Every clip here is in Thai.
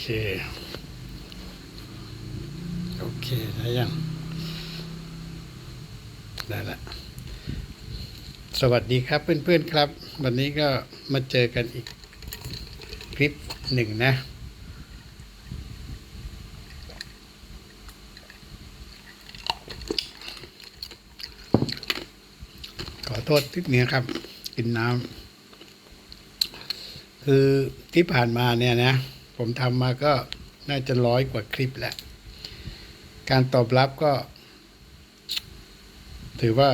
เค โอเค ได้ยัง ได้ละ สวัสดีครับเพื่อนๆครับ วันนี้ก็มาเจอกันอีกคลิปหนึ่งนะขอโทษทิศนี้ครับ กินน้ำคือที่ผ่านมาเนี่ยนะ ผมทำมาก็น่าจะร้อยกว่าคลิปแล้ว การตอบรับก็ ถือว่า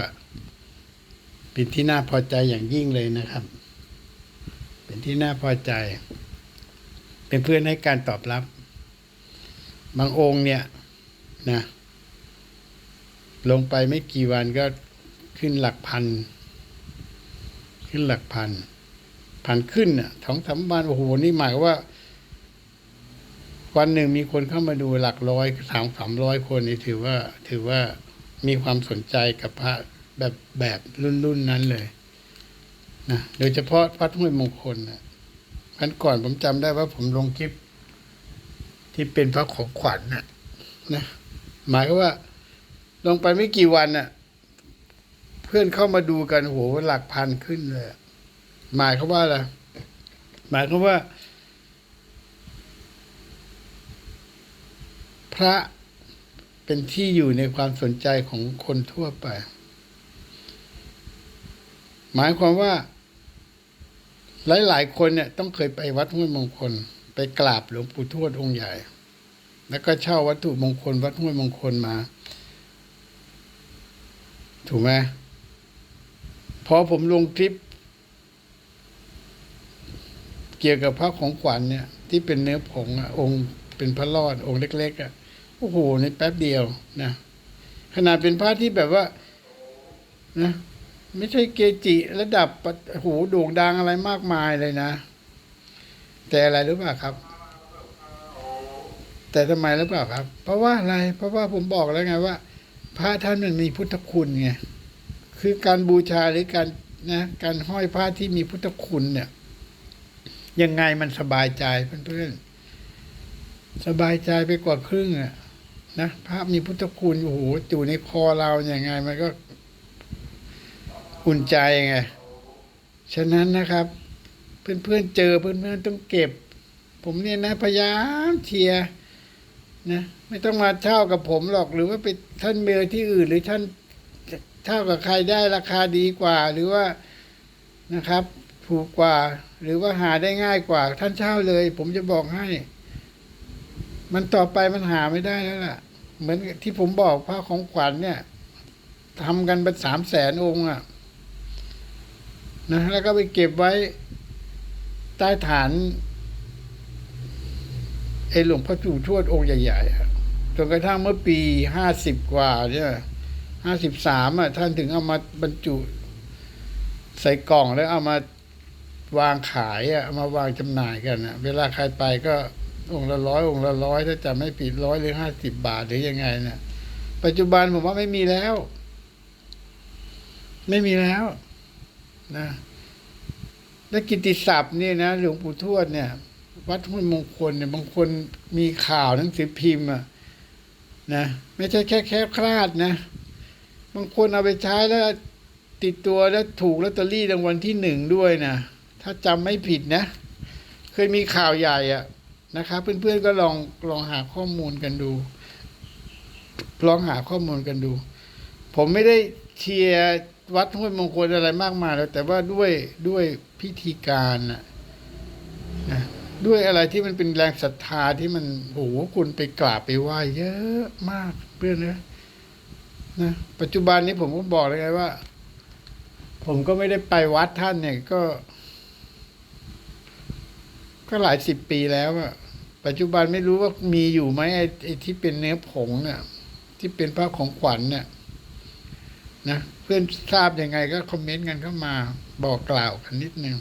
เป็นที่น่าพอใจอย่างยิ่งเลยนะครับ เป็นที่น่าพอใจ เป็นเพื่อนให้การตอบรับ บางองค์เนี่ยนะลงไปไม่กี่วันก็ขึ้นหลักพัน ขึ้นหลักพัน พันขึ้นอะสองสามวันโอ้โหนี่หมายควา วันหนึ่งมีคนเข้ามาดูหลักร้อยสามสามร้อยคนนี่ถือว่าถือว่ามีความสนใจกับพระแบบแบบรุ่นรุ่นนั้นเลยนะโดยเฉพาะวัดห้วยมงคลนะวันก่อนผมจำได้ว่าผมลงคลิป ที่เป็นพระของขวัญน่ะนะหมายก็ว่า ลงไปไม่กี่วันน่ะ เพื่อนเข้ามาดูกันโหหลักพันขึ้นเลยหมายเขาว่าอะไรหมายเขาว่า พระเป็นที่อยู่ในความสนใจของคนทั่วไป หมายความว่า หลาย ๆ คนเนี่ยต้องเคยไปวัดห้วยมงคล ไปกราบหลวงปู่ทวดองค์ใหญ่ แล้วก็เช่าวัตถุมงคล วัดห้วยมงคลมา ถูกไหมพอผมลงคลิป เกี่ยวกับพระของขวัญเนี่ย ที่เป็นเนื้อผงอะองค์เป็นพระรอดองค์เล็ก ๆอะ อ้โหในแป๊บเดียวนะขนาดเป็นพระที่แบบว่านะไม่ใช่เกจิระดับโอ้โหโด่งดังอะไรมากมายเลยนะ แต่อะไรรู้ป่ะครับ แต่ทำไมหรู้เปล่าครับ เพราะว่าอะไร เพราะว่าผมบอกแล้วไงว่า พระท่านมันมีพุทธคุณไงคือการบูชาหรือการนะการห้อยพระที่มีพุทธคุณเนี่ย ยังไงมันสบายใจเพื่อนๆสบายใจไปกว่าครึ่งอะ นะพระมีพุทธคุณโอ้โหอยู่ในคอเราอย่างไง มันก็อุ่นใจไงฉะนั้นนะครับ เพื่อนๆเจอเพื่อนๆต้องเก็บ ผมเนี่ยนะพยายามเชียร์นะไม่ต้องมาเช่ากับผมหรอก หรือว่าไปท่านเบอร์ที่อื่น หรือท่านเช่ากับใครได้ราคาดีกว่า หรือว่านะครับ ถูกกว่า หรือว่าหาได้ง่ายกว่า ท่านเช่าเลย ผมจะบอกให้ มันต่อไปมันหาไม่ได้แล้วล่ะ เหมือนที่ผมบอกพระของขวัญเนี่ยทำกันเป็นสามแสนองค์อะนะแล้วก็ไปเก็บไว้ใต้ฐานไอหลวงพ่อจู่ทวดองค์ใหญ่ๆอะจนกระทั่งเมื่อปีห้าสิบกว่าเนี่ยห้าสิบสามอะ ท่านถึงเอามาบรรจุ ใส่กล่องแล้วเอามาวางขายอะเอามาวางจำหน่ายกันอะ เวลาใครไปก็ องค์ละร้อยองค์ละร้อยถ้าจะไม่ผิดร้อยหรือห้าสิบบาทหรือยังไงเนี่ยปัจจุบันผมว่าไม่มีแล้ว ไม่มีแล้วนะและกิตติศัพท์เนี่ยนะหลวงปู่ทวดเนี่ย วัดห้วยมงคลเนี่ยบางคนมีข่าวหนังสือพิมพ์อะนะไม่ใช่แค่แค่คลาดนะ บางคนเอาไปใช้แล้วติดตัวแล้วถูกลอตเตอรี่รางวัลที่หนึ่งด้วยนะถ้าจำไม่ผิดนะ เคยมีข่าวใหญ่อะ นะครับเพื่อนๆก็ลองลองหาข้อมูลกันดู ลองหาข้อมูลกันดู ผมไม่ได้เชียร์วัดห้วยมงคลอะไรมากมายแล้วแต่ว่าด้วยด้วยพิธีการนะนะด้วยอะไรที่มันเป็นแรงศรัทธาที่มันโอ้โหคุณไปกราบไปไหว้เยอะมากเพื่อนนะนะปัจจุบันนี้ผมก็บอกเลยไงว่า ผมก็ไม่ได้ไปวัดท่านเนี่ยก็ ก็หลายสิบปีแล้วอะ ปัจจุบันไม่รู้ว่ามีอยู่ไหมไอ้ไอที่เป็นเนื้อผงเนี่ย ที่เป็นพระของขวัญเนี่ยนะเพื่อนทราบยังไงก็คอมเมนต์กันเข้ามาบอกกล่าวกันนิดนึง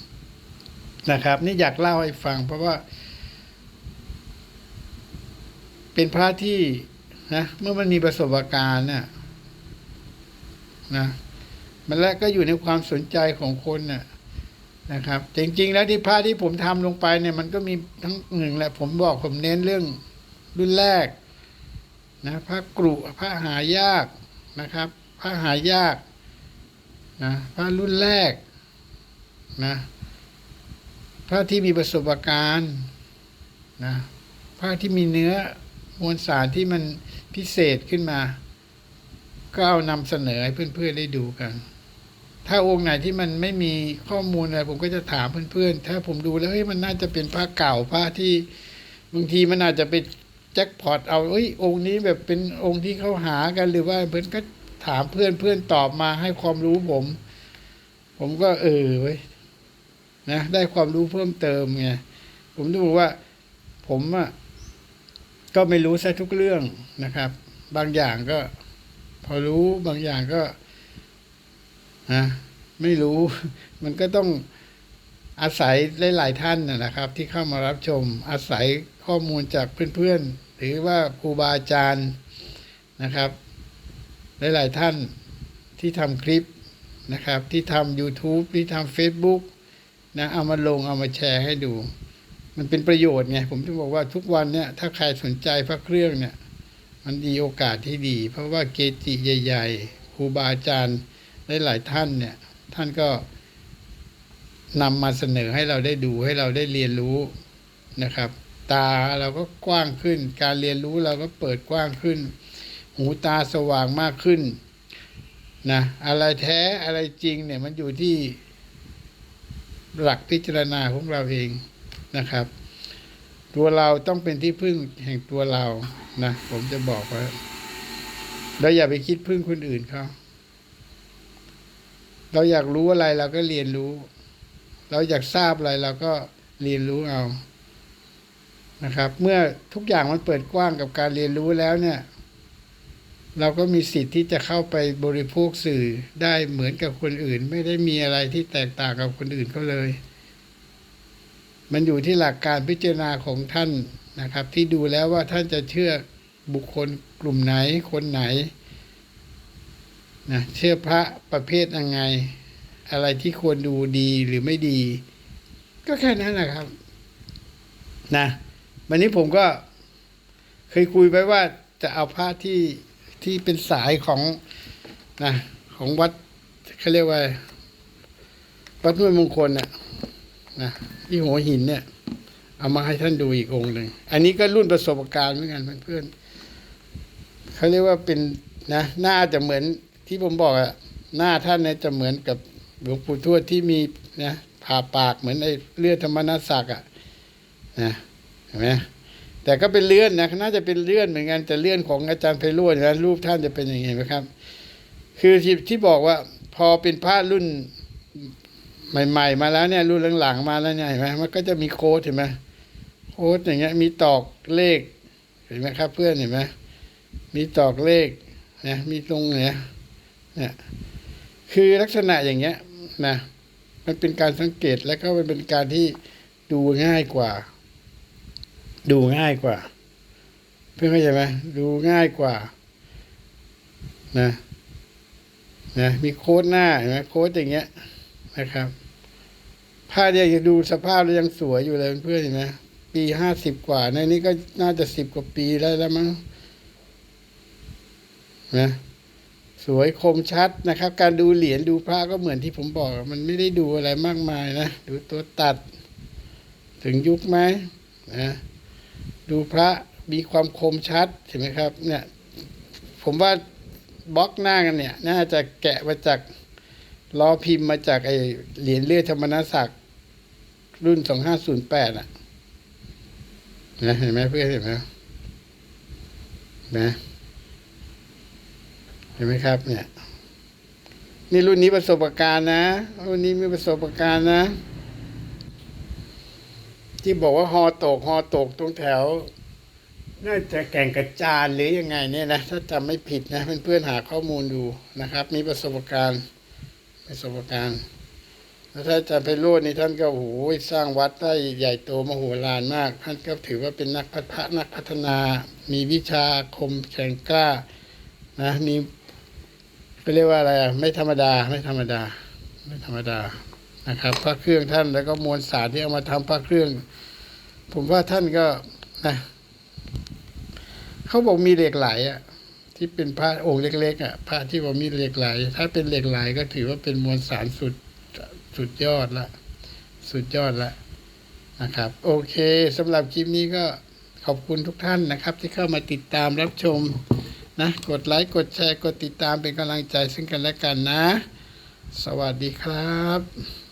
นะครับ นี่อยากเล่าให้ฟัง เพราะว่า เป็นพระที่นะเมื่อมันมีประสบการณ์น่ะนะมันแล้วก็อยู่ในความสนใจของคนน่ะ นะครับ จริง ๆ แล้วที่ผ้าที่ผมทำลงไปเนี่ยมันก็มีทั้งหนึ่งแหละผมบอกผมเน้นเรื่องรุ่นแรกนะผ้ากรุผ้าหายากนะครับผ้าหายากนะผ้ารุ่นแรกนะผ้าที่มีประสบการณ์นะผ้าที่มีเนื้อมวลสารที่มันพิเศษขึ้นมา ก็เอานำเสนอให้เพื่อนๆได้ดูกัน ถ้าองค์ไหนที่มันไม่มีข้อมูลอะไรผมก็จะถามเพื่อนๆ ถ้าผมดูแล้วเฮ้ยมันน่าจะเป็นผ้าเก่าผ้าที่บางทีมันอาจจะไปแจ็คพอตเอาเอ้ยองค์นี้แบบเป็นองค์ที่เขาหากันหรือว่าเพื่อนก็ถามเพื่อนเพื่อนตอบมาให้ความรู้ผม ผมก็เออเว้ยนะได้ความรู้เพิ่มเติมไงผมดูว่า ผมอะก็ไม่รู้ซะทุกเรื่องนะครับ บางอย่างก็ พอรู้บางอย่างก็ นะไม่รู้ มันก็ต้องอาศัยหลาย ๆ ท่านนะนะครับ ที่เข้ามารับชม อาศัยข้อมูลจากเพื่อน ๆ หรือว่าครูบาอาจารย์นะครับ หลาย ๆ ท่านที่ทำคลิปนะครับ ที่ทำ YouTube ที่ทำ Facebook นะเอามาลงเอามาแชร์ให้ดู มันเป็นประโยชน์ไง ผมถึงบอกว่าทุกวันเนี่ย ถ้าใครสนใจพระเครื่องเนี่ย มันดีโอกาสที่ดี เพราะว่าเกจิใหญ่ ๆครูบาอาจารย์ หลายๆท่านเนี่ย ท่านก็นำมาเสนอให้เราได้ดูให้เราได้เรียนรู้นะครับ ตาเราก็กว้างขึ้น การเรียนรู้เราก็เปิดกว้างขึ้น หูตาสว่างมากขึ้นนะอะไรแท้อะไรจริงเนี่ยมันอยู่ที่หลักพิจารณาของเราเองนะครับ ตัวเราต้องเป็นที่พึ่งแห่งตัวเรานะผมจะบอกว่าเราอย่าไปคิดพึ่งคนอื่นเขา เราอยากรู้อะไรเราก็เรียนรู้ เราอยากทราบอะไรเราก็เรียนรู้เอานะครับ เมื่อทุกอย่างมันเปิดกว้างกับการเรียนรู้แล้วเนี่ย เราก็มีสิทธิ์ที่จะเข้าไปบริโภคสื่อได้เหมือนกับคนอื่น ไม่ได้มีอะไรที่แตกต่างกับคนอื่นเขาเลย มันอยู่ที่หลักการพิจารณาของท่านนะครับ ที่ดูแล้วว่าท่านจะเชื่อบุคคลกลุ่มไหนคนไหน นะเชื่อพระประเภทยังไง อะไรที่ควรดูดีหรือไม่ดี ก็แค่นั้นนะครับ นะวันนี้ผมก็เคยคุยไปว่าจะเอาพระที่ที่เป็นสายของนะของวัดเขาเรียกว่า วัดห้วยมงคลน่ะนะที่หัวหินเนี่ย เอามาให้ท่านดูอีกองหนึ่งอันนี้ก็รุ่นประสบการณ์เหมือนกันเพื่อนๆเขาเรียกว่าเป็นนะน้าจะเหมือน ที่ผมบอกอะหน้าท่านเนี่ยจะเหมือนกับหลวงปู่ทวดที่มีนะผ่าปากเหมือนไอ้เลือดธรรมนัสสักอะนะเห็นไหมแต่ก็เป็นเลื่อนนะน่าจะเป็นเลื่อนเหมือนกันแต่เลื่อนของอาจารย์ไพโรจน์นะรูปท่านจะเป็นอย่างไงไหมครับ คือที่ที่บอกว่าพอเป็นผ้ารุ่นใหม่ ๆ มาแล้วเนี่ยรุ่นหลังๆมาแล้วเนี่ยเห็นไหมมันก็จะมีโค้ดเห็นไหมโค้ดอย่างเงี้ย มีตอกเลขเห็นไหมครับ เพื่อนเห็นไหมมีตอกเลขนะมีตรงเนี้ย เนี่ยคือลักษณะอย่างเงี้ยนะมันเป็นการสังเกตแล้วก็มันเป็นการที่ดูง่ายกว่า ดูง่ายกว่า เพื่อนเข้าใจไหมดูง่ายกว่า นะนะมีโค้ดหน้าเห็นไหมโค้ดอย่างเงี้ยนะครับผ้าเนี่ยยังดูสภาพแล้วยังสวยอยู่เลยเพื่อนเห็นไหมปีห้าสิบกว่าในนี้ก็น่าจะสิบกว่าปีแล้วแล้วมั้งนะ สวยคมชัดนะครับ การดูเหรียญดูพระก็เหมือนที่ผมบอก มันไม่ได้ดูอะไรมากมายนะ ดูตัวตัด ถึงยุคไหมนะดูพระมีความคมชัดเห็นไหมครับ เนี่ย ผมว่าบล็อกหน้ากันเนี่ย น่าจะแกะมาจากล้อพิมพ์มาจากไอเหรียญเลือดธรรมนศักดิ์รุ่นสองห้าศูนย์แปดอะนะเห็นไหมเพื่อนเห็นไหมนะ เห็นไหมครับ เนี่ยนี่รุ่นนี้ประสบการณ์นะ รุ่นนี้มีประสบการณ์นะ ที่บอกว่าฮอตกฮอตกตรงแถว น่าจะแก่งกระจานหรือยังไงเนี่ยนะถ้าจำไม่ผิดนะเพื่อนๆหาข้อมูลดูนะครับ มีประสบการณ์ประสบการณ์แล้วถ้าอาจารย์ไพโรจน์นี่ท่านก็โอ้โหสร้างวัดได้ใหญ่โตมโหฬารมาก ท่านก็ถือว่าเป็นนักพัฒนักพัฒนา มีวิชาคมแข็งกล้านะมี ก็เรียกว่าอะไรอะไม่ธรรมดาไม่ธรรมดา ไม่ธรรมดานะครับพระเครื่องท่านแล้วก็มวลสารที่เอามาทำพระเครื่อง ผมว่าท่านก็นะเขาบอกมีเหล็กไหลอะ ที่เป็นพระองค์เล็กๆอะพระที่ว่ามีเหล็กไหล ถ้าเป็นเหล็กไหลก็ถือว่าเป็นมวลสารสุดสุดยอดละ สุดยอดละนะครับ โอเคสำหรับคลิปนี้ก็ขอบคุณทุกท่านนะครับ ที่เข้ามาติดตามรับชม นะกดไลค์กดแชร์กดติดตามเป็นกำลังใจซึ่งกันและกันนะ สวัสดีครับ